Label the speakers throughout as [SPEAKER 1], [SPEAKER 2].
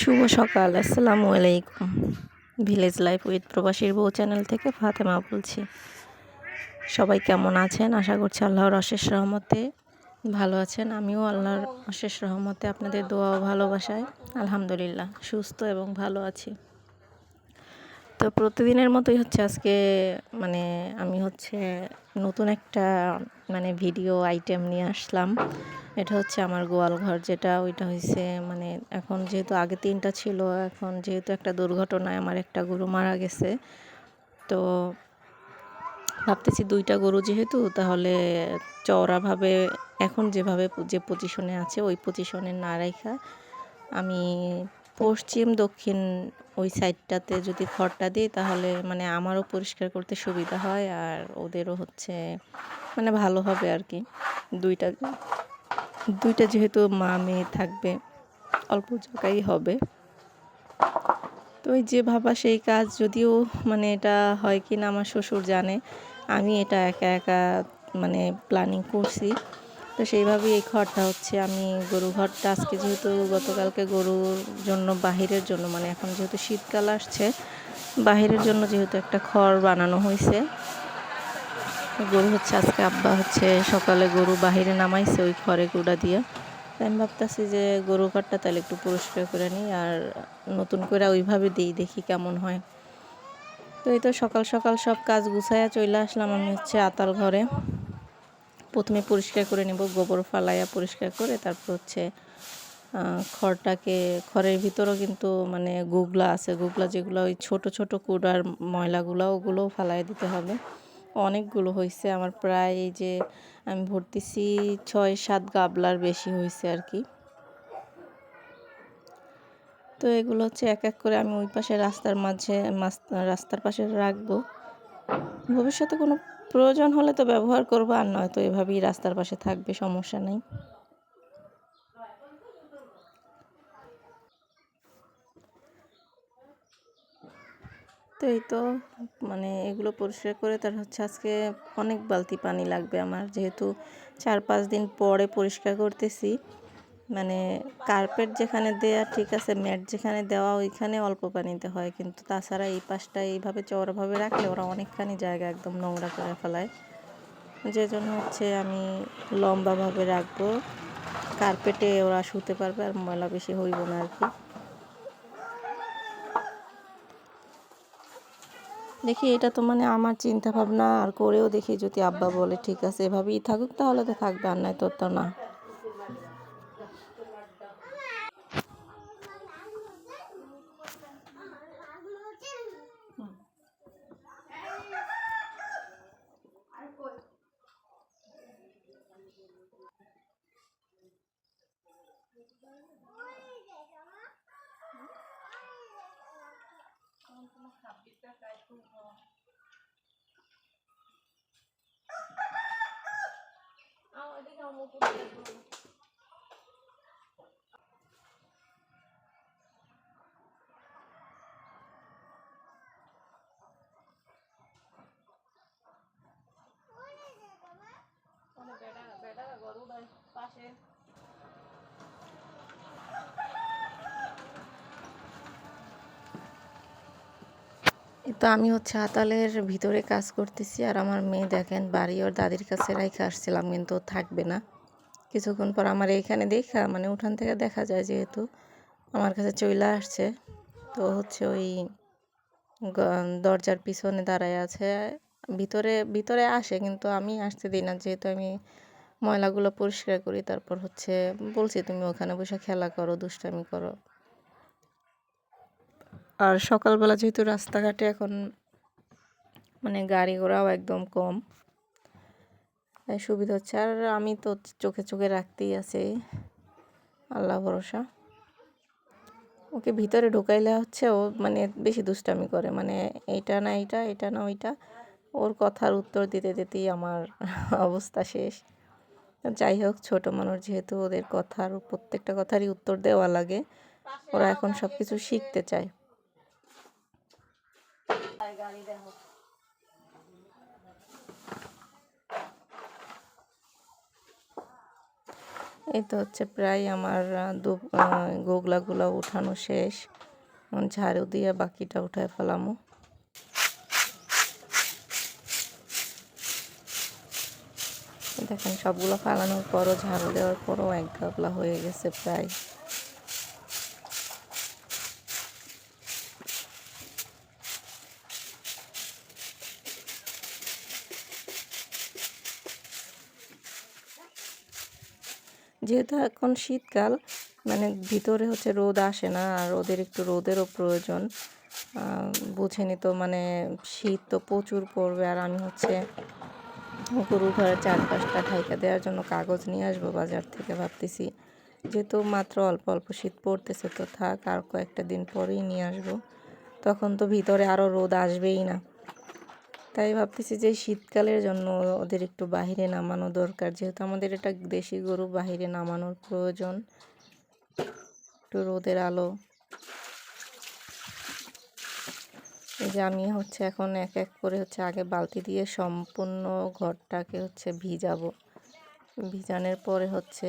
[SPEAKER 1] শুভ সকাল, আসসালামু আলাইকুম। ভিলেজ লাইফ উইথ প্রবাসীর বউ চ্যানেল থেকে ফাতেমা বলছি। সবাই কেমন আছেন? আশা করছি আল্লাহর অশেষ রহমতে ভালো আছেন। আমিও আল্লাহর অশেষ রহমতে আপনাদের দোয়া ও ভালোবাসায় আলহামদুলিল্লাহ সুস্থ এবং ভালো আছি। তো প্রতিদিনের মতোই হচ্ছে আজকে মানে আমি হচ্ছে নতুন একটা মানে ভিডিও আইটেম নিয়ে আসলাম। এটা হচ্ছে আমার গোয়াল ঘর যেটা ওইটা হয়েছে মানে এখন যেহেতু আগে তিনটা ছিল, এখন যেহেতু একটা দুর্ঘটনায় আমার একটা গরু মারা গেছে, তো ভাবতেছি দুইটা গরু যেহেতু, তাহলে চওড়াভাবে এখন যেভাবে যে পজিশনে আছে, ওই পজিশনে না রেখা আমি পশ্চিম, দক্ষিণ ওই সাইডটাতে যদি খড়টা দিই, তাহলে মানে আমারও পরিষ্কার করতে সুবিধা হয়, আর ওদেরও হচ্ছে মানে ভালো হবে আর কি, দুইটা দুইটা যেহেতু মা মেয়ে থাকবে, অল্প জায়গায় হবে। তো ওই যে ভাবা সেই কাজ, যদিও মানে এটা হয় কি না আমার শ্বশুর জানে, আমি এটা একা একা মানে প্ল্যানিং করছি। তো সেইভাবেই এই ঘরটা হচ্ছে আমি গরু ঘরটা। আজকে যেহেতু গতকালকে গরুর জন্য, বাহিরের জন্য মানে এখন যেহেতু শীতকাল আসছে, বাহিরের জন্য যেহেতু একটা খড় বানানো হয়েছে গরু হচ্ছে, আজকে আব্বা হচ্ছে সকালে গরু বাহিরে নামাইছে ওই খড়ে গুঁড়া দিয়ে। আমি ভাবতেছি যে গরু ঘরটা তাহলে একটু পরিষ্কার করে নিই আর নতুন করে ওইভাবে দিই, দেখি কেমন হয়। তো এই তো সকাল সকাল সব কাজ গুছাইয়া চলে আসলাম আমি হচ্ছে আতাল ঘরে। প্রথমে পরিষ্কার করে নেব, গোবর ফালাইয়া পরিষ্কার করে, তারপর হচ্ছে খড়টাকে, খড়ের ভিতরও কিন্তু মানে গুগলা আছে, গুগলা যেগুলো ওই ছোট ছোট কুড়ার ময়লাগুলো, ওগুলোও ফালাই দিতে হবে। অনেকগুলো হয়েছে আমার প্রায় এই যে আমি ভর্তিছি ছয় সাত গাবলার বেশি হয়েছে আর কি। তো এগুলো হচ্ছে এক এক করে আমি ওই পাশে রাস্তার মাঝে, রাস্তার পাশে রাখব। ভবিষ্যতে কোনো প্রয়োজন হলে তো ব্যবহার করব, আর নয়তো এভাবেই রাস্তার পাশে থাকবে, সমস্যা নেই। তো এই তো মানে এগুলো পরিষ্কার করে তার হচ্ছে আজকে অনেক বালতি পানি লাগবে আমার। যেহেতু চার পাঁচ দিন পরে পরিষ্কার করতেছি মানে কার্পেট যেখানে দেয়া ঠিক আছে, ম্যাট যেখানে দেওয়া ওইখানে অল্প পানিতে হয়। কিন্তু তাছাড়া এই পাশটা এইভাবে চওড়াভাবে রাখলে ওরা অনেকখানি জায়গা একদম নোংরা করে ফেলায়। যে জন্য হচ্ছে আমি লম্বাভাবে রাখব। কার্পেটে ওরা শুতে পারবে আর ময়লা বেশি হইব না আর কি। দেখি এটা তো মানে আমার চিন্তা ভাবনা আর করেও দেখি যদি আব্বা বলে, ঠিক আছে, এভাবেই থাকুক, তাহলে তো থাকবে, আর নয় তোর তো না। পাশে তো আমি হচ্ছে আতালের ভিতরে কাজ করতেছি, আর আমার মেয়ে দেখেন বাড়ি ওর দাদির কাছে রেখে আসছিলাম, কিন্তু থাকবে না। কিছুক্ষণ পর আমার এইখানে দেখা মানে উঠান থেকে দেখা যায় যেহেতু আমার কাছে চইলা আসছে। তো হচ্ছে ওই দরজার পিছনে দাঁড়ায় আছে, ভিতরে ভিতরে আসে, কিন্তু আমি আসতে দিই না, যেহেতু আমি ময়লাগুলো পরিষ্কার করি, তারপর হচ্ছে বলছি, তুমি ওখানে বসে খেলা করো, দুষ্টামি করো। আর সকালবেলা যেহেতু রাস্তাঘাটে এখন মানে গাড়ি ঘোড়াও একদম কম, তাই সুবিধা হচ্ছে। আর আমি তো চোখে চোখে রাখতেই আছি, আল্লাহ ভরসা। ওকে ভিতরে ঢুকাইলে হচ্ছে ও মানে বেশি দুষ্টামি করে মানে এইটা না এইটা, এটা না ওইটা, ওর কথার উত্তর দিতে দিতেই আমার অবস্থা শেষ। যাই হোক, ছোটো মানুষ যেহেতু ওদের কথার প্রত্যেকটা কথারই উত্তর দেওয়া লাগে, ওরা এখন সব কিছু শিখতে চায়। এই তো হচ্ছে প্রায় আমার দু গোগলাগুলো উঠানো শেষ। ঝাড়ু দিয়ে বাকিটা উঠায় ফেলামো। দেখেন সবগুলো ফালানোর পরও ঝাড়ু দেওয়ার পরও এক গাবলা হয়ে গেছে প্রায়। যেহেতু এখন শীতকাল মানে ভিতরে হচ্ছে রোদ আসে না আর রোদের একটু রোদেরও প্রয়োজন আহ, বুঝেনি তো মানে শীত তো প্রচুর পড়বে আর আমি হচ্ছে গরু ঘরের চারপাশটা ঢাইকা দেওয়ার জন্য কাগজ নিয়ে আসব বাজার থেকে ভাবতেছি। যেহেতু মাত্র অল্প অল্প শীত পড়তেছে তো থাক, আর কয়েকটা দিন পরেই নিয়ে আসব। তখন তো ভিতরে আরও রোদ আসবেই না। তাই ভাবতেছি যে শীতকালের জন্য ওদের একটু বাইরে নামানো দরকার। যেহেতু আমাদের এটা দেশি গরু বাইরে নামানোর প্রয়োজন। একটু রোদের আলো। এই যে আমি হচ্ছে এখন এক এক করে হচ্ছে আগে বালতি দিয়ে সম্পূর্ণ ঘরটাকে হচ্ছে ভিজাবো। ভিজানোর পরে হচ্ছে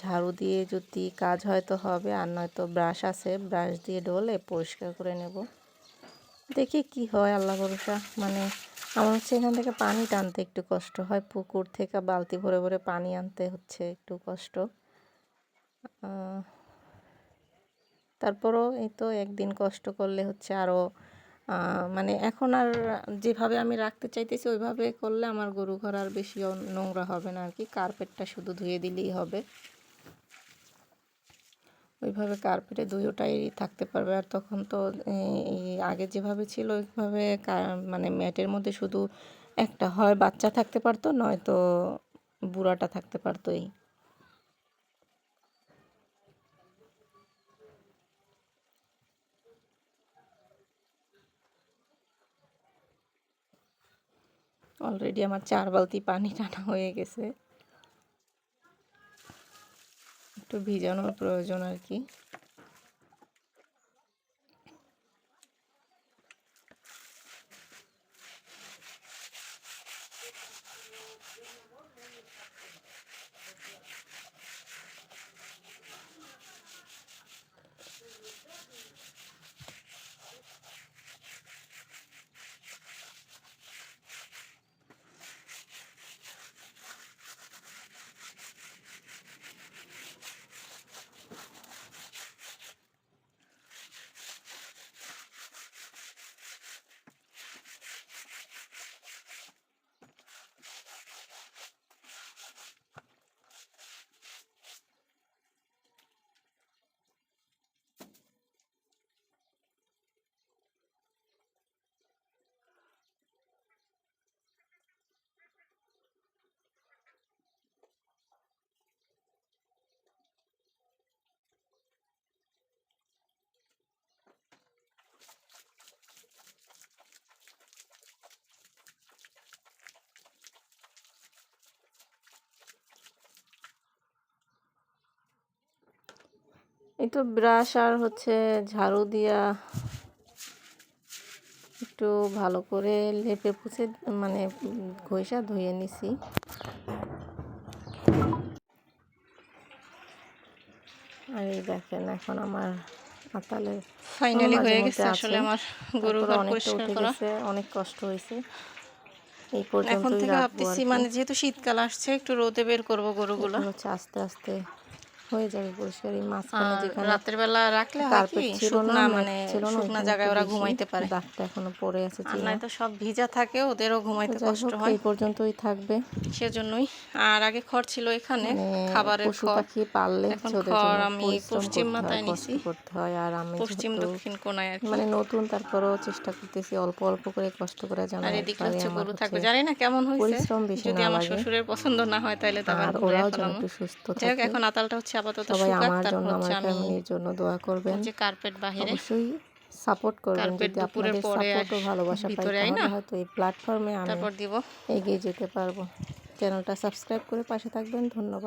[SPEAKER 1] ঝাড়ু দিয়ে যদি কাজ হয়তো হবে, আর নয়তো ব্রাশ আছে, ব্রাশ দিয়ে ডলে পরিষ্কার করে নেব। দেখি কি হয়, আল্লাহ ভরসা। মানে আমার হচ্ছে এখান থেকে পানি টানতে একটু কষ্ট হয়, পুকুর থেকে বালতি ভরে ভরে পানি আনতে হচ্ছে একটু কষ্ট। তারপরও এই তো একদিন কষ্ট করলে হচ্ছে আরও মানে এখন আর যেভাবে আমি রাখতে চাইতেছি, ওইভাবে করলে আমার গরু ঘর আর বেশি নোংরা হবে না আর কি কার্পেটটা শুধু ধুয়ে দিলেই হবে। ওইভাবে কার্পেটে দুইটাই থাকতে পারবে। আর তখন তো আগে যেভাবে ছিল, ওইভাবে মানে ম্যাটের মধ্যে শুধু একটা হয়, বাচ্চা থাকতে পারতো, নয়তো বুড়াটা থাকতে পারতো অলরেডি আমার চার বালতি পানি টানা হয়ে গেছে। একটু ভিজানোর প্রয়োজন আর কি। এই তো ব্রাশ আর হচ্ছে ঝাড়ু দিয়া একটু ভালো করে লেপে পুছে মানে ঘষা ধুয়ে নিছি। আর এই দেখেন এখন আমার আতালে
[SPEAKER 2] ফাইনালি হয়ে গেছে আসলে আমার গরু পরিষ্কার করা।
[SPEAKER 1] অনেক কষ্ট হয়েছে। এই
[SPEAKER 2] এখন থেকে ভাবতেছি মানে যেহেতু শীতকাল আসছে একটু রোদে বের করব গরুগুলো।
[SPEAKER 1] হচ্ছে আস্তে আস্তে হয়ে যাবে পরিষ্কার এই মাঝখানে যেখানে
[SPEAKER 2] রাতের বেলা রাখলে কি?
[SPEAKER 1] ছিল না
[SPEAKER 2] মানে
[SPEAKER 1] ছিল না
[SPEAKER 2] শুকনা জায়গায় ওরা ঘুমাইতে পারে।
[SPEAKER 1] দাগটা এখনও পড়ে আছে চিনা
[SPEAKER 2] নয়তো সব ভিজা থাকে ওদেরও ঘুমাইতে কষ্ট হয়।
[SPEAKER 1] এই পর্যন্তই থাকবে।
[SPEAKER 2] সেজন্যই। আর আগে খড় ছিল এখানে
[SPEAKER 1] মানে
[SPEAKER 2] খাবারের
[SPEAKER 1] পশু
[SPEAKER 2] খড়।
[SPEAKER 1] পাখি পাললে
[SPEAKER 2] খড় আমি পশ্চিম মাথায় নিছি।
[SPEAKER 1] করতে হয় আর আমি
[SPEAKER 2] পশ্চিম দক্ষিণ কোনায় আর
[SPEAKER 1] মানে নতুন তারপরেও চেষ্টা করতেছি অল্প অল্প করে কষ্ট করে যেন
[SPEAKER 2] আর এদিকে হচ্ছে গরু থাকবে। জানি না কেমন হয়েছে।
[SPEAKER 1] পরিশ্রম বেশি
[SPEAKER 2] যদি আমার শ্বশুরের পছন্দ না হয় তাহলে তো
[SPEAKER 1] আর ওরাও যেন একটু সুস্থ থাকে।
[SPEAKER 2] এখন আতালটা হচ্ছে আপাতত
[SPEAKER 1] সবাই আমার জন্য আমার
[SPEAKER 2] হচ্ছে আমি
[SPEAKER 1] ফ্যামিলির জন্য দোয়া করবেন।
[SPEAKER 2] যে কার্পেট বাহিরে।
[SPEAKER 1] অবশ্যই সাপোর্ট করবেন যদি আপনাদের
[SPEAKER 2] পরে
[SPEAKER 1] সাপোর্ট ও ভালোবাসা পাই তাহলে? হয়তো এই প্ল্যাটফর্মে আমি
[SPEAKER 2] তারপর দিব।
[SPEAKER 1] এগিয়ে যেতে পারব। চ্যানেলটা সাবস্ক্রাইব করে পাশে থাকবেন ধন্যবাদ।